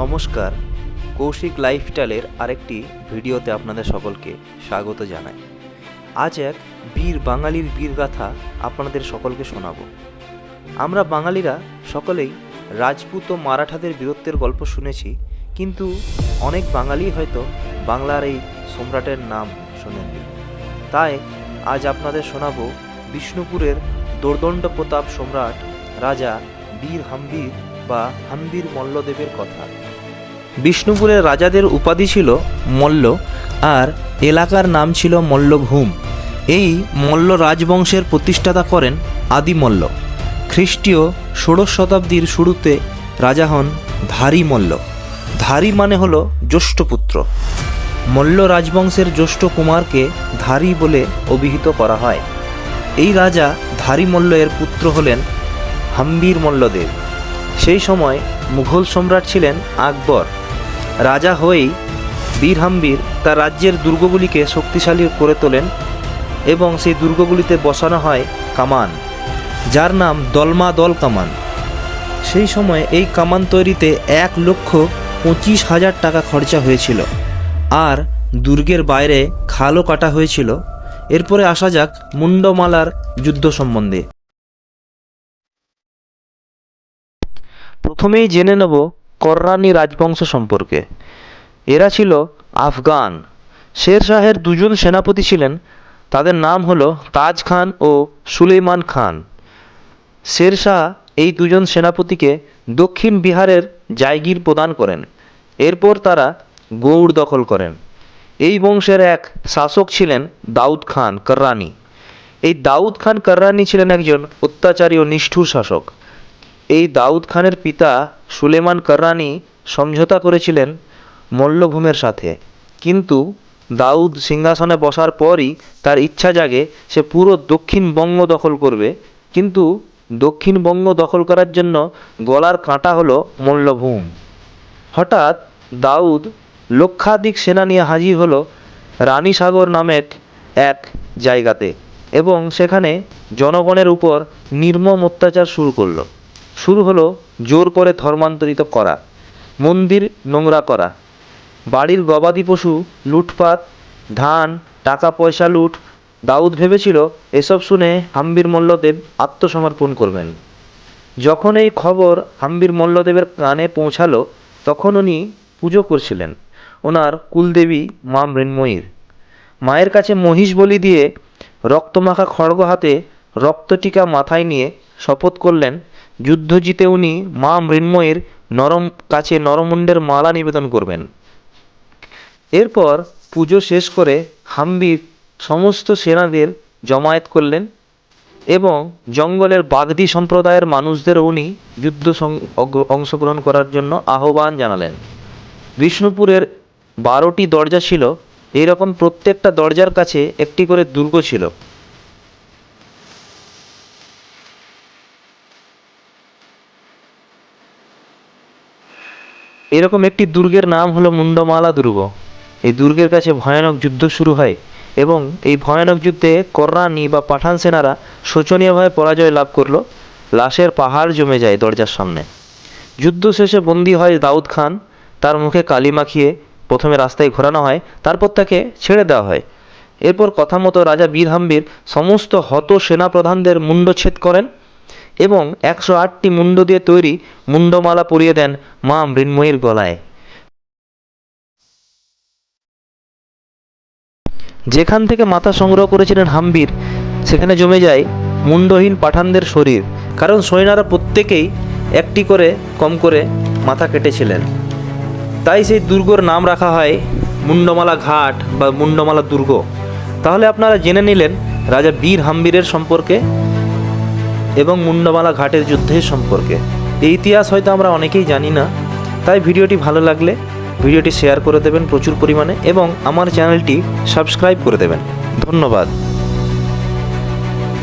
নমস্কার, কৌশিক লাইফস্টাইলের আরেকটি ভিডিওতে আপনাদের সকলকে স্বাগত জানাই। আজ এক বীর বাঙালির বীর গাথা আপনাদের সকলকে শোনাবো। আমরা বাঙালিরা সকলেই রাজপুত ও মারাঠাদের বীরত্বের গল্প শুনেছি, কিন্তু অনেক বাঙালি হয়তো বাংলার এই সম্রাটের নাম শোনেননি। তাই আজ আপনাদের শোনাবো বিষ্ণুপুরের দোর্দণ্ড প্রতাপ সম্রাট রাজা বীর হাম্বীর বা হাম্বির মল্লদেবের কথা। বিষ্ণুপুরের রাজাদের উপাধি ছিল মল্ল আর এলাকার নাম ছিল মল্লভূম। এই মল্ল রাজবংশের প্রতিষ্ঠাতা করেন আদিমল্ল। খ্রিস্টীয় ষোড়শ শতাব্দীর শুরুতে রাজা হন ধারী মল্ল ধারী মানে হলো জ্যৈষ্ঠপুত্র মল্ল রাজবংশের জ্যৈষ্ঠ কুমারকে ধারী বলে অভিহিত করা হয়। এই রাজা ধারী মল্ল এর পুত্র হলেন হাম্বীর মল্লদেব। সেই সময় মুঘল সম্রাট ছিলেন আকবর। রাজা হয়েই বীর হাম্বীর তার রাজ্যের দুর্গগুলিকে শক্তিশালী করে তোলেন এবং সেই দুর্গগুলিতে বসানো হয় কামান, যার নাম দলমা দল কামান। সেই সময় এই কামান তৈরিতে এক লক্ষ পঁচিশ হাজার টাকা খরচা হয়েছিল আর দুর্গের বাইরে খালও কাটা হয়েছিল। এরপরে আসা যাক মুন্ডমালার যুদ্ধ সম্বন্ধে। প্রথমেই জেনে নেব কররানি রাজবংশ সম্পর্কে। এরা ছিল আফগান। শের শাহের দুজন সেনাপতি ছিলেন। তাদের নাম হলো তাজ খান ও সুলেমান খান। শের শাহ এই দুজন সেনাপতিকে দক্ষিণ বিহারের জায়গির প্রদান করেন। এরপর তারা গৌড় দখল করেন। এই বংশের এক শাসক ছিলেন দাউদ খান কর্রানি। এই দাউদ খান কর্রানি ছিলেন একজন অত্যাচারী ও নিষ্ঠুর শাসক। এই দাউদ খানের পিতা সুলেমান কর্রানি সমঝোতা করেছিলেন মল্লভূমের সাথে। কিন্তু দাউদ সিংহাসনে বসার পরই তার ইচ্ছা জাগে সে পুরো দক্ষিণবঙ্গ দখল করবে। কিন্তু দক্ষিণবঙ্গ দখল করার জন্য গলার কাঁটা হলো মল্লভূম। হঠাৎ দাউদ লক্ষাধিক সেনা নিয়ে হাজির হলো রানীসাগর নামের এক জায়গাতে এবং সেখানে জনগণের উপর নির্মম অত্যাচার শুরু করল। শুরু হলো জোর করে ধর্মান্তরিত করা, মন্দির নোংরা করা, বাড়ির গবাদি পশু, লুটপাট, ধান টাকা পয়সা লুট। দাউদ ভেবেছিল, এসব শুনে হাম্বির মল্লদেব আত্মসমর্পণ করবেন। যখন এই খবর হাম্বির মল্লদেবের কানে পৌঁছালো, তখন উনি পুজো করছিলেন। ওনার কুলদেবী মা মৃন্ময়ীর। মায়ের কাছে মহিষ বলি দিয়ে রক্তমাখা খড়গ হাতে রক্তটিকা মাথায় নিয়ে শপথ করলেন যুদ্ধ জিতে উনি মা মৃন্ময়ের নরম কাছে নরমুণ্ডের মালা নিবেদন করবেন। এরপর পুজো শেষ করে হাম্বির সমস্ত সেনাদের জমায়েত করলেন এবং জঙ্গলের বাগদি সম্প্রদায়ের মানুষদের উনি যুদ্ধ অংশগ্রহণ করার জন্য আহ্বান জানালেন। বিষ্ণুপুরের বারোটি দরজা ছিল, এইরকম প্রত্যেকটা দরজার কাছে একটি করে দুর্গ ছিল। এরকম একটি দুর্গের নাম হলো মুন্ডমালা দুর্গ। এই দুর্গের কাছে ভয়ানক যুদ্ধ শুরু হয় এবং এই ভয়ানক যুদ্ধে কররানি বা পাঠান সেনারা শোচনীয়ভাবে পরাজয় লাভ করল। লাশের পাহাড় জমে যায় দরজার সামনে। যুদ্ধ শেষে বন্দী হয় দাউদ খান। তার মুখে কালি মাখিয়ে প্রথমে রাস্তায় ঘোরানো হয়, তারপর তাকে ছেড়ে দেওয়া হয়। এরপর কথা মতো রাজা বীর হাম্বির সমস্ত হত সেনাপ্রধানদের মুন্ডচ্ছেদ করেন। এবং একশো আটটি মুন্ড দিয়ে তৈরি মুন্ডমালা পরিয়ে দেন মা মৃন্ময়ীর গলায়। যেখান থেকে মাথা সংগ্রহ করেছিলেন হাম্বির, সেখানে জমে যায় মুন্ডহীন পাঠানদের শরীর, কারণ সৈন্যরা প্রত্যেকেই একটি করে কম করে মাথা কেটেছিলেন। তাই সেই দুর্গর নাম রাখা হয় মুন্ডমালা ঘাট বা মুন্ডমালা দুর্গ। তাহলে আপনারা জেনে নিলেন রাজা বীর হাম্বিরের সম্পর্কে এবং মুন্ডমালা ঘাটের যুদ্ধের সম্পর্কে। এই ইতিহাস হয়তো আমরা অনেকেই জানি না, তাই ভিডিওটি ভালো লাগলে ভিডিওটি শেয়ার করে দেবেন প্রচুর পরিমাণে এবং আমার চ্যানেলটি সাবস্ক্রাইব করে দেবেন। ধন্যবাদ।